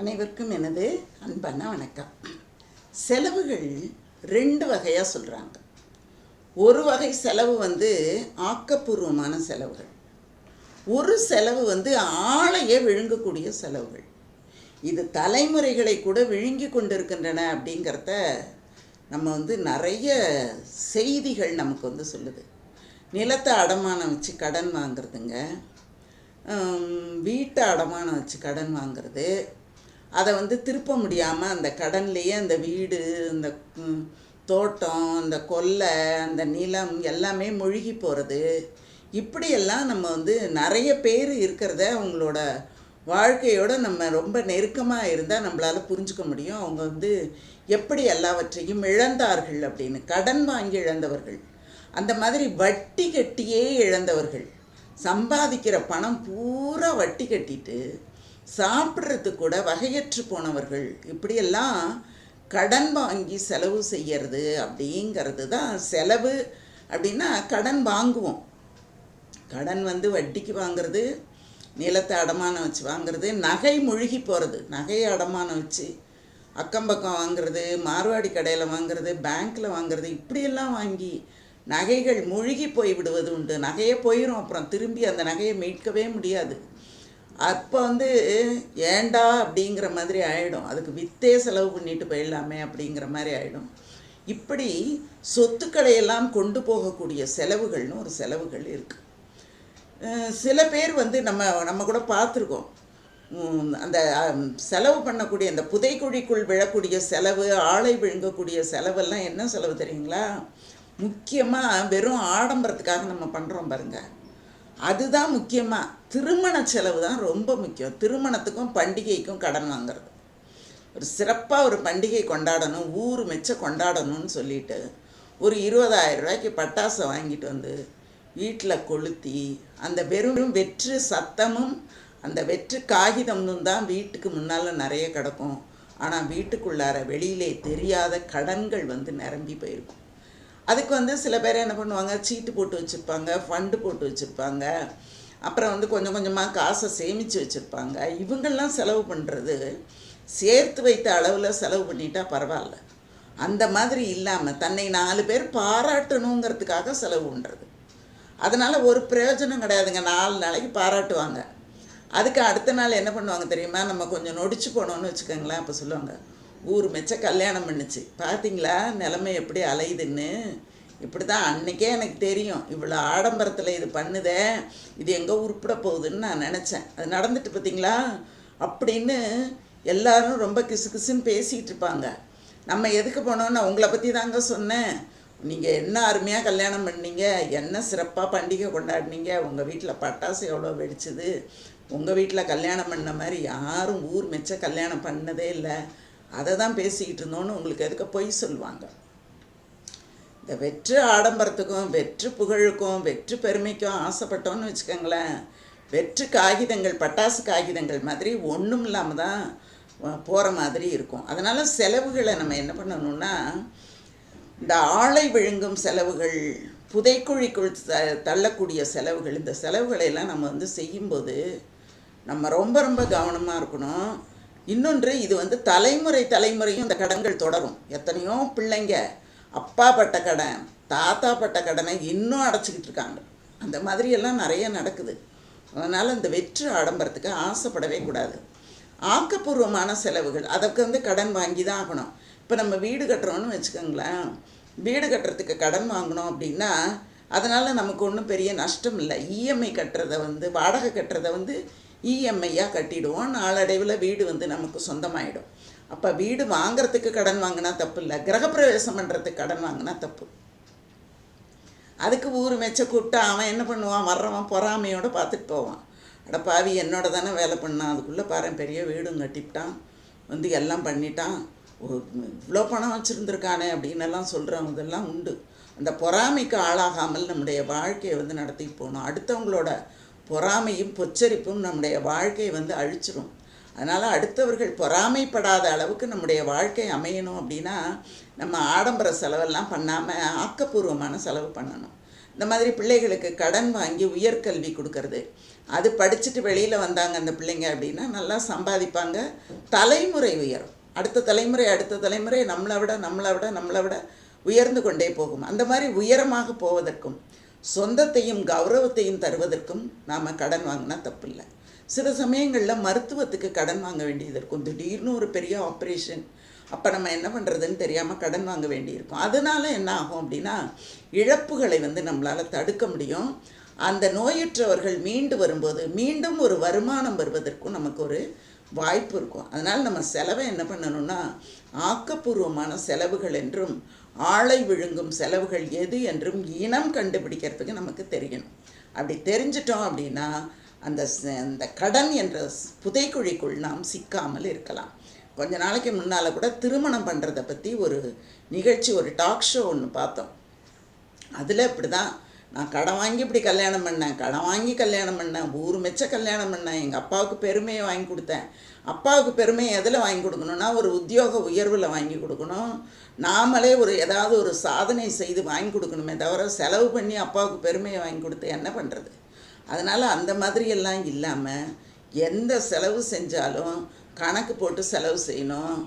அனைவருக்கும் எனது அன்பான வணக்கம். செலவுகள் ரெண்டு வகையாக சொல்கிறாங்க ஒரு வகை செலவு வந்து ஆக்கப்பூர்வமான செலவுகள். ஒரு செலவு வந்து ஆளையே விழுங்கக்கூடிய செலவுகள். இது தலைமுறைகளை கூட விழுங்கி கொண்டிருக்கின்றன அப்படிங்கிறத நம்ம வந்து நிறைய செய்திகள் நமக்கு வந்து சொல்லுது. நிலத்தை அடமானம் வச்சு கடன் வாங்குறதுங்க. வீட்டை அடமானம் வச்சு கடன் வாங்குறது. அதை வந்து திருப்ப முடியாமல் அந்த கடன்லேயே அந்த வீடு அந்த தோட்டம் அந்த கொல்லை அந்த நிலம் எல்லாமே மூழ்கி போகிறது இப்படியெல்லாம் நம்ம வந்து நிறைய பேர் இருக்கிறத அவங்களோட வாழ்க்கையோடு நம்ம ரொம்ப நெருக்கமாக இருந்தால் நம்மளால் புரிஞ்சுக்க முடியும். அவங்க வந்து எப்படி எல்லாவற்றையும் இழந்தார்கள் அப்படின்னு. கடன் வாங்கி இழந்தவர்கள். அந்த மாதிரி வட்டி கட்டியே இழந்தவர்கள். சம்பாதிக்கிற பணம் பூரா வட்டி கட்டிட்டு சாப்பிட்றது கூட வகையற்று போனவர்கள். இப்படியெல்லாம் கடன் வாங்கி செலவு செய்யறது அப்படிங்கிறது தான் செலவு அப்படின்னா கடன் வாங்குவோம். கடன் வந்து வட்டிக்கு வாங்குறது நிலத்தை அடமானம் வச்சு வாங்குறது நகை முழுகி போகிறது நகையை அடமானம் வச்சு அக்கம் பக்கம் வாங்குறது மார்வாடி கடையில் வாங்குறது பேங்க்கில் வாங்குறது இப்படியெல்லாம் வாங்கி நகைகள் முழுகி போய் விடுவது உண்டு. நகையே போயிடும் அப்புறம் திரும்பி அந்த நகையை மீட்கவே முடியாது. அப்போ வந்து ஏண்டா அப்படிங்கிற மாதிரி ஆகிடும் அதுக்கு வித்தே செலவு பண்ணிட்டு போயிடலாமே அப்படிங்கிற மாதிரி ஆகிடும் இப்படி சொத்துக்களை எல்லாம் கொண்டு போகக்கூடிய செலவுகள்னு ஒரு செலவுகள் இருக்குது சில பேர் வந்து நம்ம நம்ம கூட பார்த்துருக்கோம். அந்த செலவு பண்ணக்கூடிய அந்த புதைக்குழிக்குள் விழக்கூடிய செலவு ஆளை விழுங்கக்கூடிய செலவெல்லாம் என்ன செலவு தெரியுங்களா? முக்கியமாக வெறும் ஆடம்பரத்துக்காக நம்ம பண்ணுறோம் பாருங்க. அதுதான் முக்கியமாக திருமண செலவு தான் ரொம்ப முக்கியம். திருமணத்துக்கும் பண்டிகைக்கும் கடன் வாங்குறது. ஒரு சிறப்பாக ஒரு பண்டிகை கொண்டாடணும் ஊர் மெச்ச கொண்டாடணும்னு சொல்லிட்டு ஒரு இருபதாயிரம் ரூபாய்க்கு பட்டாசை வாங்கிட்டு வந்து வீட்டில் கொளுத்தி அந்த வெறும் வெற்று சத்தமும் அந்த வெற்று காகிதமும் தான் வீட்டுக்கு முன்னால் நிறைய கிடக்கும். ஆனால் வீட்டுக்குள்ளார வெளியிலே தெரியாத கடன்கள் வந்து நிரம்பி போயிருக்கும். அதுக்கு வந்து சில பேர் என்ன பண்ணுவாங்க? சீட்டு போட்டு வச்சுருப்பாங்க ஃபண்டு போட்டு வச்சுருப்பாங்க. அப்புறம் வந்து கொஞ்சம் கொஞ்சமாக காசை சேமித்து வச்சுருப்பாங்க. இவங்கெல்லாம் செலவு பண்ணுறது சேர்த்து வைத்த அளவில் செலவு பண்ணிட்டா பரவாயில்ல. அந்த மாதிரி இல்லாமல் தன்னை நாலு பேர் பாராட்டணுங்கிறதுக்காக செலவு பண்ணுறது அதனால் ஒரு பிரயோஜனம் கிடையாதுங்க. நாலு நாளைக்கு பாராட்டுவாங்க. அதுக்கு அடுத்த நாள் என்ன பண்ணுவாங்க தெரியுமா? நம்ம கொஞ்சம் நொடிச்சு போனோம்னு வச்சுக்கோங்களேன் அப்போ சொல்லுவாங்க ஊர் மெச்ச கல்யாணம் பண்ணுச்சு. பார்த்தீங்களா நிலைமை எப்படி அலையுதுன்னு? இப்படி தான் அன்றைக்கே எனக்கு தெரியும். இவ்வளோ ஆடம்பரத்தில் இது பண்ணுதே இது எங்கே உருப்பிட போகுதுன்னு நான் நினச்சேன். அது நடந்துட்டு பார்த்தீங்களா அப்படின்னு எல்லாரும் ரொம்ப கிசு கிசுன்னு பேசிகிட்டு இருப்பாங்க. நம்ம எதுக்கு போனோம்னா உங்களை பற்றி தாங்க சொன்னேன். நீங்கள் என்ன அருமையாக கல்யாணம் பண்ணீங்க? என்ன சிறப்பாக பண்டிகை கொண்டாடினீங்க? உங்கள் வீட்டில் பட்டாசு எவ்வளோ வெடிச்சுது? உங்கள் வீட்டில் கல்யாணம் பண்ண மாதிரி யாரும் ஊர் மெச்ச கல்யாணம் பண்ணதே இல்லை. அதை தான் பேசிக்கிட்டு இருந்தோன்னு உங்களுக்கு எதுக்கு பொய் சொல்லுவாங்க? இந்த வெற்று ஆடம்பரத்துக்கும் வெற்று புகழுக்கும் வெற்று பெருமைக்கும் ஆசைப்பட்டோன்னு வச்சுக்கோங்களேன். வெற்று காகிதங்கள் பட்டாசு காகிதங்கள் மாதிரி ஒன்றும் இல்லாமல் தான் போகிற மாதிரி இருக்கும். அதனால் செலவுகளை நம்ம என்ன பண்ணணும்னா இந்த ஆளை விழுங்கும் செலவுகள் புதைக்குழிக்குள் த தள்ளக்கூடிய செலவுகள் இந்த செலவுகளை எல்லாம் நம்ம வந்து செய்யும்போது நம்ம ரொம்ப ரொம்ப கவனமாக இருக்கணும். இன்னொன்று இது வந்து தலைமுறை தலைமுறையும் இந்த கடன்கள் தொடரும். எத்தனையோ பிள்ளைங்க அப்பா பட்ட கடன் தாத்தா பட்ட கடனை இன்னும் அடைச்சிக்கிட்டு இருக்காங்க அந்த மாதிரியெல்லாம் நிறைய நடக்குது. அதனால் இந்த வெற்று ஆடம்பரத்துக்கு ஆசைப்படவே கூடாது. ஆக்கப்பூர்வமான செலவுகள் அதற்கு வந்து கடன் வாங்கி தான் ஆகணும். இப்போ நம்ம வீடு கட்டுறோம்னு வச்சுக்கோங்களேன். வீடு கட்டுறதுக்கு கடன் வாங்கினோம் அப்படின்னா அதனால் நமக்கு ஒன்றும் பெரிய நஷ்டம் இல்லை. இஎம்ஐ கட்டுறதை வந்து வாடகை கட்டுறத வந்து இஎம்ஐயாக கட்டிடுவோம். நாளடைவில் வீடு வந்து நமக்கு சொந்தமாயிடும். அப்போ வீடு வாங்குறதுக்கு கடன் வாங்கினா தப்பு இல்லை. கிரகப்பிரவேசம் பண்ணுறதுக்கு கடன் வாங்கினா தப்பு. அதுக்கு ஊர் மெச்ச கூப்பிட்டு அவன் என்ன பண்ணுவான்? வர்றவன் பொறாமையோடு பார்த்துட்டு போவான். அட பாவி என்னோட தானே வேலை பண்ணான். அதுக்குள்ளே பாரு பெரிய வீடும் கட்டிவிட்டான் வந்து எல்லாம் பண்ணிட்டான். இவ்வளோ பணம் வச்சுருந்துருக்கானே அப்படின்னு எல்லாம் சொல்கிறவங்க இதெல்லாம் உண்டு. அந்த பொறாமைக்கு ஆளாகாமல் நம்முடைய வாழ்க்கையை வந்து நடத்திட்டு போகணும். அடுத்தவங்களோட பொறாமையும் பொச்சரிப்பும் நம்முடைய வாழ்க்கையை வந்து அழிச்சிரும். அதனால் அடுத்தவர்கள் பொறாமைப்படாத அளவுக்கு நம்முடைய வாழ்க்கை அமையணும் அப்படின்னா நம்ம ஆடம்பர செலவெல்லாம் பண்ணாமல் ஆக்கப்பூர்வமான செலவு பண்ணணும். இந்த மாதிரி பிள்ளைகளுக்கு கடன் வாங்கி உயர்கல்வி கொடுக்கறது. அது படிச்சுட்டு வெளியில் வந்தாங்க அந்த பிள்ளைங்க அப்படின்னா நல்லா சம்பாதிப்பாங்க. தலைமுறை உயரும். அடுத்த தலைமுறை அடுத்த தலைமுறை நம்மளை விட நம்மளை விட நம்மளை விட உயர்ந்து கொண்டே போகும். அந்த மாதிரி உயரமாக போவதற்கும் சொந்தத்தையும் கௌரவத்தையும் தருவதற்கும் நாம் கடன் வாங்கினா தப்பில்லை. சில சமயங்களில் மருத்துவத்துக்கு கடன் வாங்க வேண்டியது இருக்கும். திடீர்னு ஒரு பெரிய ஆப்ரேஷன் அப்போ நம்ம என்ன பண்ணுறதுன்னு தெரியாமல் கடன் வாங்க வேண்டியிருக்கும். அதனால என்ன ஆகும் அப்படின்னா இழப்புகளை வந்து நம்மளால் தடுக்க முடியும். அந்த நோயற்றவர்கள் மீண்டு வரும்போது மீண்டும் ஒரு வருமானம் வருவதற்கும் நமக்கு ஒரு வாய்ப்பு இருக்கும். அதனால் நம்ம செலவை என்ன பண்ணணும்னா ஆக்கப்பூர்வமான செலவுகள் என்றும் ஆளை விழுங்கும் செலவுகள் எது என்றும் இனம் கண்டுபிடிக்கிறதுக்கு நமக்கு தெரியணும். அப்படி தெரிஞ்சிட்டோம் அப்படின்னா அந்த ச- அந்த கடன் என்ற புதைக்குழிக்குள் நாம் சிக்காமல் இருக்கலாம். கொஞ்ச நாளைக்கு முன்னால் கூட திருமணம் பண்ணுறதை பற்றி ஒரு நிகழ்ச்சி ஒரு டாக் ஷோ ஒன்று பார்த்தோம். அதில் இப்படி தான் நான் கடன் வாங்கி இப்படி கல்யாணம் பண்ணேன் கடன் வாங்கி கல்யாணம் பண்ணேன் ஊர் மெச்ச கல்யாணம் பண்ணேன் எங்கள் அப்பாவுக்கு பெருமையை வாங்கி கொடுத்தேன். அப்பாவுக்கு பெருமையை எதில் வாங்கி கொடுக்கணும்னா ஒரு உத்தியோக உயர்வில் வாங்கி கொடுக்கணும். நாமளே ஒரு ஏதாவது ஒரு சாதனை செய்து வாங்கி கொடுக்கணுமே தவிர செலவு பண்ணி அப்பாவுக்கு பெருமையை வாங்கி கொடுத்து என்ன பண்ணுறது அதனால் அந்த மாதிரியெல்லாம் இல்லாமல் எந்த செலவு செஞ்சாலும் கணக்கு போட்டு செலவு செய்யணும்.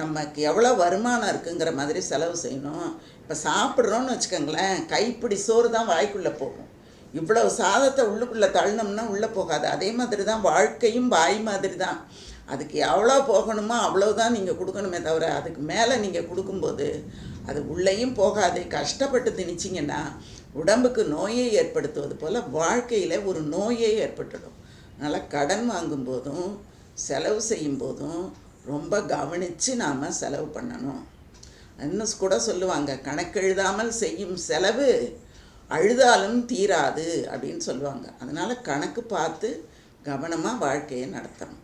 நமக்கு எவ்வளோ வருமானம் இருக்குங்கிற மாதிரி செலவு செய்யணும். இப்போ சாப்பிட்றோன்னு வச்சுக்கோங்களேன் கைப்பிடி சோறு தான் வாய்க்குள்ளே போகும். இவ்வளோ சாதத்தை உள்ளுக்குள்ளே தள்ளினோம்னா உள்ளே போகாது. அதே மாதிரி தான் வாழ்க்கையும் வாய் மாதிரி தான் அதுக்கு எவ்வளோ போகணுமோ அவ்வளோதான் நீங்கள் கொடுக்கணுமே தவிர அதுக்கு மேலே நீங்கள் கொடுக்கும்போது அது உள்ளேயும் போகாது. கஷ்டப்பட்டு திணிச்சிங்கன்னா உடம்புக்கு நோயை ஏற்படுத்துவது போல் வாழ்க்கையில் ஒரு நோயே ஏற்பட்டுடும். அதனால் கடன் வாங்கும்போதும் செலவு செய்யும் போதும் ரொம்ப கவனித்து நாம் செலவு பண்ணணும். இன்னும் கூட சொல்லுவாங்க கணக்கெழுதாமல் செய்யும் செலவு அழுதாலும் தீராது அப்படின்னு சொல்லுவாங்க. அதனால் கணக்கு பார்த்து கவனமாக வாழ்க்கையை நடத்தணும்.